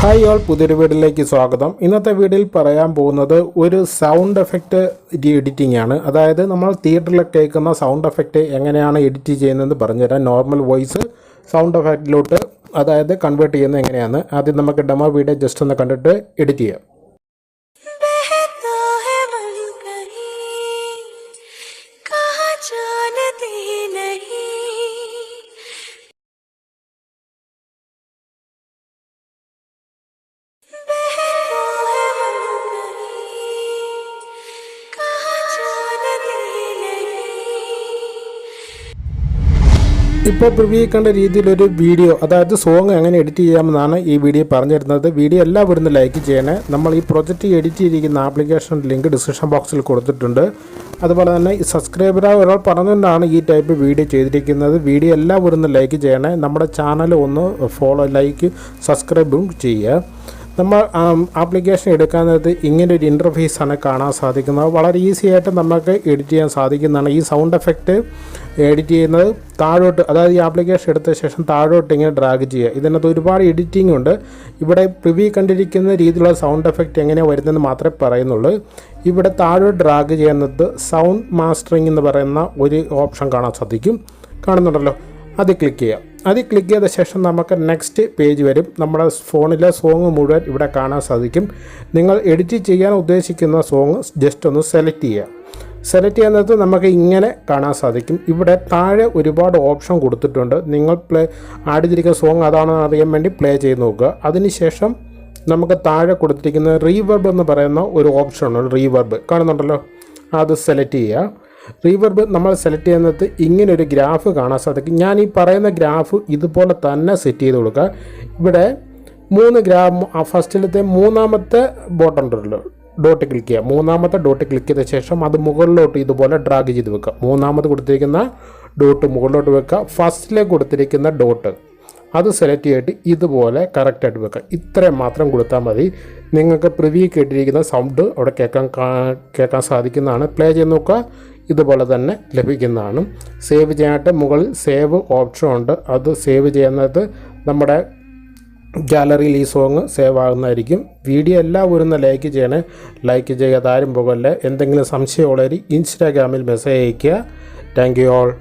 Hi all പുതിയൊരു വീഡിയോയിലേക്ക് സ്വാഗതം. ഇന്നത്തെ വീഡിയോയിൽ പറയാൻ പോകുന്നത് ഒരു സൗണ്ട് എഫക്റ്റ് എഡിറ്റിംഗ് ആണ്. അതായത് നമ്മൾ തിയേറ്ററിൽ കേൾക്കുന്ന സൗണ്ട് എഫക്റ്റ് എങ്ങനെയാണ് എഡിറ്റ് ചെയ്യുന്നതെന്ന് പറഞ്ഞുതരാം നോർമൽ വോയിസ് സൗണ്ട് എഫക്റ്റിലോട്ട് അതായത് കൺവേർട്ട് ചെയ്യുന്നത് എങ്ങനെയാണ്? ആദ്യം നമുക്ക് ഡെമോ വീഡിയോ ജസ്റ്റ് ഒന്ന് കണ്ടിട്ട് എഡിറ്റ് ചെയ്യാം. ഇപ്പോൾ പ്രിവ്യൂ കണ്ട രീതിയിലൊരു വീഡിയോ അതായത് സോങ് എങ്ങനെ എഡിറ്റ് ചെയ്യാമെന്നാണ് ഈ വീഡിയോ പറഞ്ഞു തരുന്നത്. വീഡിയോ എല്ലാവരും ലൈക്ക് ചെയ്യണേ. നമ്മൾ ഈ പ്രൊജക്റ്റ് എഡിറ്റ് ചെയ്തിരിക്കുന്ന ആപ്ലിക്കേഷൻ ലിങ്ക് ഡിസ്ക്രിപ്ഷൻ ബോക്സിൽ കൊടുത്തിട്ടുണ്ട്. അതുപോലെ തന്നെ ഈ സബ്സ്ക്രൈബറായ ഒരാൾ പറഞ്ഞുകൊണ്ടാണ് ഈ ടൈപ്പ് വീഡിയോ ചെയ്തിരിക്കുന്നത്. വീഡിയോ എല്ലാവരും ലൈക്ക് ചെയ്യണേ. നമ്മുടെ ചാനൽ ഒന്ന് ഫോളോ ലൈക്ക് സബ്സ്ക്രൈബും ചെയ്യുക. നമ്മൾ ആപ്ലിക്കേഷൻ എടുക്കാൻ ഇങ്ങനെ ഒരു ഇന്റർഫേസ് ആണ് കാണാൻ സാധിക്കുന്നത്. വളരെ ഈസി ആയിട്ട് നമുക്ക് എഡിറ്റ് ചെയ്യാൻ സാധിക്കുന്നതാണ്. ഈ സൗണ്ട് എഫക്റ്റ് എഡിറ്റ് ചെയ്യുന്നത് താഴോട്ട് അതായത് ഈ ആപ്ലിക്കേഷൻ എടുത്ത ശേഷം താഴോട്ട് ഇങ്ങനെ ഡ്രാഗ് ചെയ്യുക. ഇതിനകത്ത് ഒരുപാട് എഡിറ്റിംഗ് ഉണ്ട്. ഇവിടെ പ്രിവ്യൂ കണ്ടിരിക്കുന്ന രീതിയിലുള്ള സൗണ്ട് എഫക്റ്റ് എങ്ങനെയാണ് വരുന്നതെന്ന് മാത്രമേ പറയുന്നുള്ളൂ. ഇവിടെ താഴോട്ട് ഡ്രാഗ് ചെയ്യുന്നത് സൗണ്ട് മാസ്റ്ററിംഗ് എന്ന് പറയുന്ന ഒരു ഓപ്ഷൻ കാണാൻ സാധിക്കും. കാണുന്നുണ്ടല്ലോ. അത് ക്ലിക്ക് ചെയ്യാം. അത് ക്ലിക്ക് ചെയ്ത ശേഷം നമുക്ക് നെക്സ്റ്റ് പേജ് വരും. നമ്മുടെ ഫോണിലെ സോങ് മുഴുവൻ ഇവിടെ കാണാൻ സാധിക്കും. നിങ്ങൾ എഡിറ്റ് ചെയ്യാൻ ഉദ്ദേശിക്കുന്ന സോങ് ജസ്റ്റ് ഒന്ന് സെലക്ട് ചെയ്യുക. സെലക്ട് ചെയ്യുന്നത് നമുക്ക് ഇങ്ങനെ കാണാൻ സാധിക്കും. ഇവിടെ താഴെ ഒരുപാട് ഓപ്ഷൻ കൊടുത്തിട്ടുണ്ട്. നിങ്ങൾ പ്ലേ ആഡ് ചെയ്തിരിക്കുന്ന സോങ് അതാണെന്ന് അറിയാൻ വേണ്ടി പ്ലേ ചെയ്ത് നോക്കുക. അതിനുശേഷം നമുക്ക് താഴെ കൊടുത്തിരിക്കുന്ന റീവർബ് എന്ന് പറയുന്ന ഒരു ഓപ്ഷൻ ഉണ്ട് റീവർബ് കാണുന്നുണ്ടല്ലോ? അത് സെലക്ട് ചെയ്യുക. റീവർബ് നമ്മൾ സെലക്ട് ചെയ്യുന്നത് ഇങ്ങനെ ഒരു ഗ്രാഫ് കാണാൻ സാധിക്കും. ഞാൻ ഈ പറയുന്ന ഗ്രാഫ് ഇതുപോലെ തന്നെ സെറ്റ് ചെയ്ത് കൊടുക്കുക. ഇവിടെ മൂന്ന് ഗ്രാം ഫസ്റ്റിലത്തെ മൂന്നാമത്തെ ബോട്ടൺ ഉണ്ടല്ലോ ഡോട്ട് ക്ലിക്ക് ചെയ്യുക. മൂന്നാമത്തെ ഡോട്ട് ക്ലിക്ക് ചെയ്ത ശേഷം അത് മുകളിലോട്ട് ഇതുപോലെ ഡ്രാഗ് ചെയ്ത് വെക്കുക. മൂന്നാമത് കൊടുത്തിരിക്കുന്ന ഡോട്ട് മുകളിലോട്ട് വെക്കുക. ഫസ്റ്റിലെ കൊടുത്തിരിക്കുന്ന ഡോട്ട് അത് സെലക്ട് ചെയ്തിട്ട് ഇതുപോലെ കറക്റ്റായിട്ട് വെക്കുക. ഇത്രയും മാത്രം കൊടുത്താൽ മതി. നിങ്ങൾക്ക് പ്രിവ്യൂ കേട്ടിരിക്കുന്ന സൗണ്ട് അവിടെ കേൾക്കാൻ കേൾക്കാൻ സാധിക്കുന്നതാണ്. പ്ലേ ചെയ്ത് നോക്കുക. ഇതുപോലെ തന്നെ ലഭിക്കുന്നതാണ്. സേവ് ചെയ്യാനായിട്ട് മുകളിൽ സേവ് ഓപ്ഷൻ ഉണ്ട്. അത് സേവ് ചെയ്യുന്നത് നമ്മുടെ ഗാലറിയിൽ ഈ സോങ് സേവ് ആകുന്നതായിരിക്കും. വീഡിയോ എല്ലാവരും ലൈക്ക് ചെയ്യണേ. ലൈക്ക് ചെയ്യുക ആരും പോകല്ലേ. എന്തെങ്കിലും സംശയമുള്ളവർ ഇൻസ്റ്റാഗ്രാമിൽ മെസ്സേജ് അയയ്ക്കുക. Thank you all